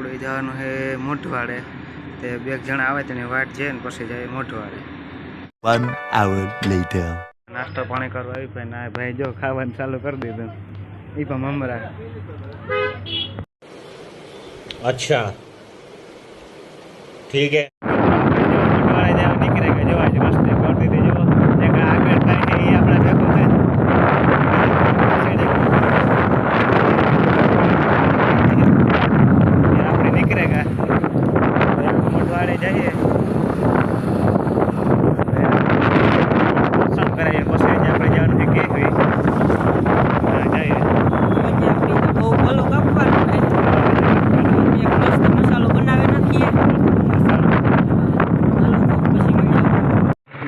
આપણે જવાનું છે મોઢવાડે. તે બે જણા આવે તેની વાટ છે ને પછી જાય મોઢવાડે. વન નાસ્તો પાણી કરવા આવી ભાઈ ના ભાઈ જો ખાવાનું ચાલુ કરી દીધું. એ પણ મમરા. અચ્છા. ઠીક હે.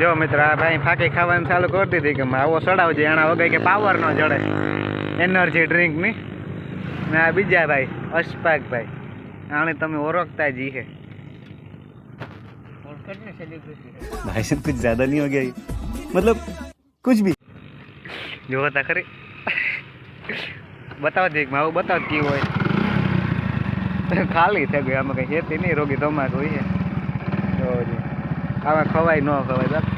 જો મિત્ર આ ભાઈ ફાંકી ખાવાનું ચાલુ કરી દીધી કે આવો ચડાવજે એના વગર કે પાવર ન જડે. એનર્જી ડ્રિંકની ને. આ બીજા ભાઈ અશફાકભાઈ આને તમે ઓળખતા જી હે. ભાઈ સાહેબ કુછ જ્યાદા નહીં હો ગયા મતલબ કુછ ભી. જો હતા ખરી. બતાવ દે આવું બતાવ કી હોય. ખાલી થઈ ગયું આમાં કઈ હેતી નહીં રોગી તમાકુ હોય તો આમાં ખવાય ન ખવાય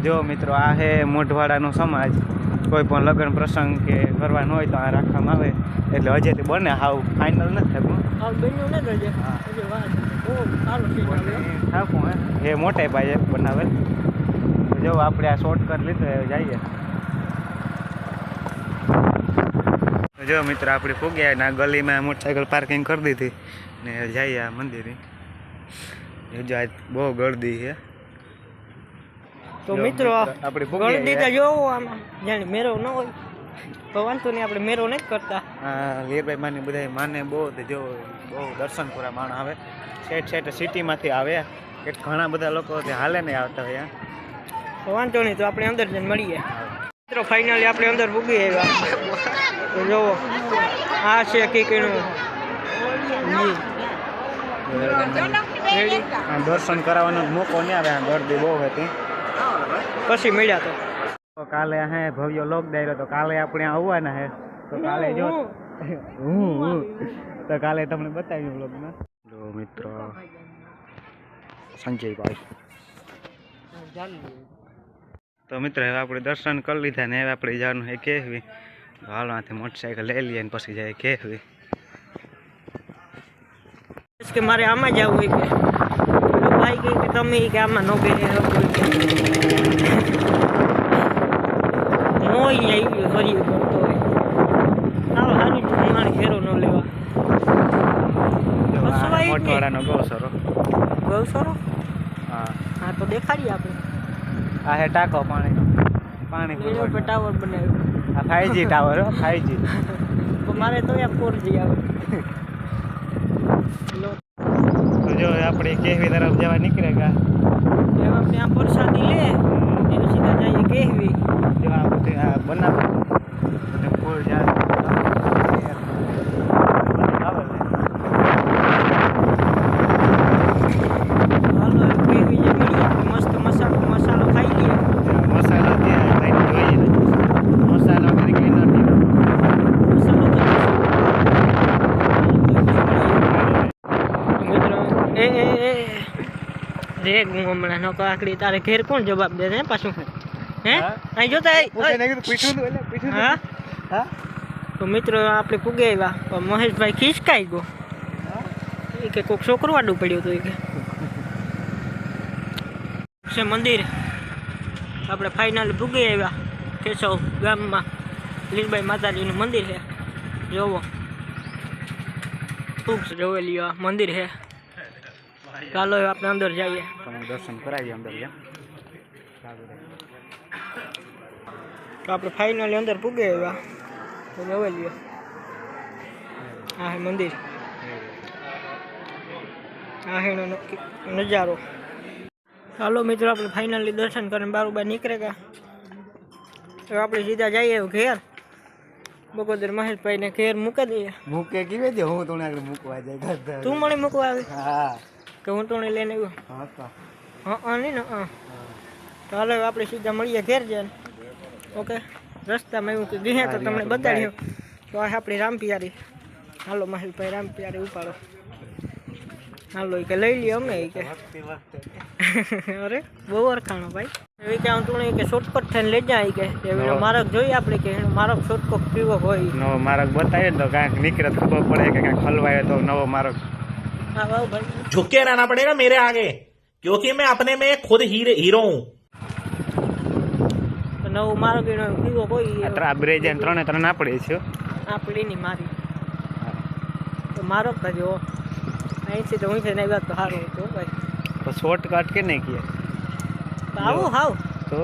જો મિત્રો આ છે મોઢવાડાનો સમાજ. કોઈ પણ લગ્ન પ્રસંગ કે કરવાનો હોય તો આ રાખવામાં આવે. એટલે હજેથી બને હાવ ફાઇનલ નથી થતું. આ. હજી. એ મોટે ભાઈ બનાવે. જો આપણે આ શોર્ટકટ લીધો એ જઈએ. જો મિત્રો આપણે પૂગ્યા ને આ ગલીમાં મોટરસાઇકલ પાર્કિંગ કરી દીધી. ને જઈએ આ મંદિરે. જો આજ બહુ ગળદી છે. તો મિત્રો આપણે દીધા જોવો આમાં. જાણે મેરો ન હોય તો વાંધો નહીં આપણે મેરો નથી કરતા. હા વીરભાઈ માની બધા માને બહુ તો જો બહુ દર્શન પૂરા માણ આવે. સેટ સેટ સિટીમાંથી આવે. કે ઘણા બધા લોકો તે હાલે નહીં આવતા હોય તો વાંધો નહીં તો આપણે અંદર જઈને મળીએ. મિત્રો ફાઇનલી આપણે અંદર પૂગી આવ્યા. તો જોવો આ છે કીકીનું જી. દર્શન કરાવવાનો મોકો નહીં આવે આ ગરદી બહુ હતી. પછી મળ્યા તો. કાલે હે ભવ્ય લોક ડાયરો તો કાલે આપણે આવવાના હે. તો કાલે જો હું? હું તો કાલે તમને બતાવ્યું બ્લોગમાં જો મિત્રો સંજયભાઈ. તો મિત્ર હવે આપણે દર્શન કરી લીધા ને હવે આપણે જવાનું હે કેહવી. હાલો આથી મોટરસાઇકલ લઈ લઈએ ને પછી જાય કેહવી. કે મારે આમાં જવું હોય કે? તમે કે આમાં નો બે નો આવી ગયો ફરી કરતો હોય. આવો હારી મારે ઘેરો ન લેવા. મોટવાડાનો ગૌસરો ગૌસરો હા. હા તો દેખાડીએ આપણે. આ હે ટાંકો પાણીનો. પાણી એનો ટાવર બનાવ્યો. આ ફાઈવજી ટાવર હો ફાઈવજી મારે તો યા ફોર જી આવે લો તો જો આપણે કેહવી તરફ જવા નીકળે ગયા ત્યાં પ્રસાદી લે એને સીધા જઈએ કેહવી. જેવા બનાવો. ફૂલ ઝાડ આવે ને. હાલો હવે કેહવી જે મળીએ આપણે મસ્ત મસાલો મસાલો ખાઈ લઈએ આ મસાલો ત્યાં લઈને જોઈએ મસાલો તરીકે નથી મસાલો તો મિત્રો એ એ એ રે હું હમણાં નો કાકડી તારે ઘેર કોણ જવાબ દે હે પાછું? હે? અહીં જોતા હા હા? તો મિત્રો આપણે પૂગે આવ્યા પણ મહેશભાઈ ખિસકાઈ ગયો. એ કે કોઈક છોકરું આડું પડ્યું હતું એ કે. છે મંદિર. આપણે ફાઇનલ પૂગી આવ્યા કેશવ ગામમાં. લીલભાઈ માતાજીનું મંદિર છે. જોવો. ખૂબ જોવેલી મંદિર છે. ચાલો હવે આપણે અંદર જઈએ તમે દર્શન કરાવીએ અંદર જેમ તો આપણે ફાઇનલી અંદર પૂગે આવ્યા તો જોવેલી આ હે મંદિર આ હેનો નક્કી નજારો ચાલો મિત્રો આપણે ફાઇનલી દર્શન કરીને બારોબાર નીકળે ગયા તો આપણે સીધા જઈએ હવે ઘેર। બગોદર મહેશભાઈને ઘેર મૂકી દઈએ। મૂકે કીવે દે હું તને આગળ મૂકવા જાય. ગધા. તું મને મૂકવા આવે? હા. કે હું તોને લઈને આવ્યો. હા તો. હા નહીં ને હા. તો હાલો આપણે સીધા મળીએ ઘેર જઈને. ઓકે? રસ્તામાં એવું કે ગયા તો તમને બતાડ્યું. તો આ આપણી રામપિયારી. હાલો મહેલભાઈ રામપિયારી ઉપાડો. હાલો કે લઈ લઈએ અમે કે. અરે બહુ અરખાણો ભાઈ. એવી કે આમ તું કે શોર્ટકટ થઈને લઈ જાય કે. એવી માર્ગ જોઈએ આપણે કે મારક માર્ગ શોર્ટકટ પીવો હોય. નવો માર્ગ બતાવીએ તો કાંઈક નીકળે તો ખબર પડે કે કાંઈક ખલવાય તો નવો ભાઈ झुक के रहना पड़ेगा मेरे आगे क्योंकि मैं अपने में खुद हीरे हीरो हूँ તો નવો માર્ગ એનો પીવો આ હોય ત્રણ આ બ્રેજ અને ત્રણે ત્રણ આપણે છે આપણી નહીં મારી તો મારો જ જો અહીંથી તો હું છે નહીં વાત તો સારું હતું ભાઈ તો શોર્ટકટ કે નહીં કીએ તો આવું હાવ તો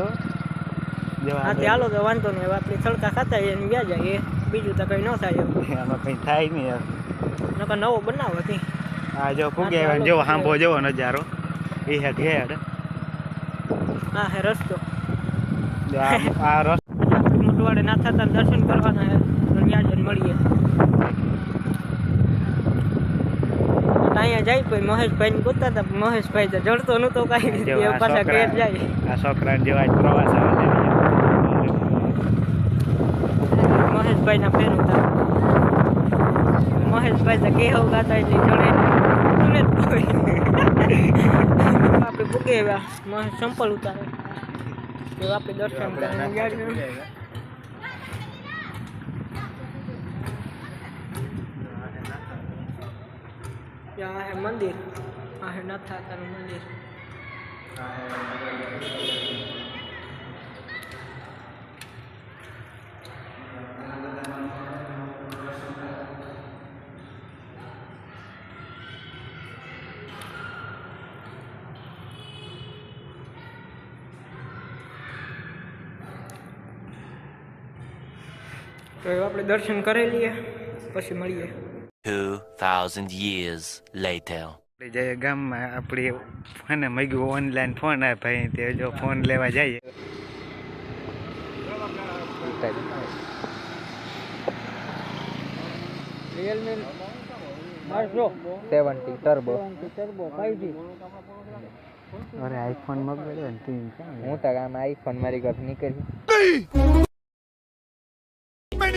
જવા હા તે હાલો તો વાંધો નહીં હવે આપણે તડકા ખાતા જઈએ ને વ્યા જાય બીજું તો કંઈ ન થાય એવું આમાં કંઈ થાય નહીં યાર નકર નવો બનાવો હતી આ જો ફૂગે જો હાંભો જેવો નજારો. એ હેઠ હેઠ હા હે રસ્તો. જો આ આ રસ્તો. મોટવાડે ના થતા દર્શન કરવાના હે જઈને મળીએ. અહીંયા જાય પછી મહેશભાઈ ને ગોતા હતા મહેશભાઈ તો જડતો નહોતો કાંઈ. પાછા ઘેર જાય. આ છોકરા જેવા પ્રવાસ મહેશભાઈ ના ફેર હતા મહેશભાઈ તો કેવું ગાતા એટલે ચડે આપણે ભૂકે એવા સંપલ ઉતારે. તો આપણે દર્શન કરીને ત્યાં હે મંદિર. આ હે નાથાતાનું મંદિર. તો આપણે દર્શન કરી લઈએ પછી મળીએ. 2,000 years later. આપણે જઈએ ગામમાં આપણી ફોને મગ્યું ઓનલાઈન ફોન આવે ભાઈ તે જો ફોન લેવા જઈએ રિયલમી ટર્બો ટર્બો ફાઈવ અરે આઈફોન મગાવ્યો ને તું હું તો આમ આઈફોન મારી ઘર નીકળી.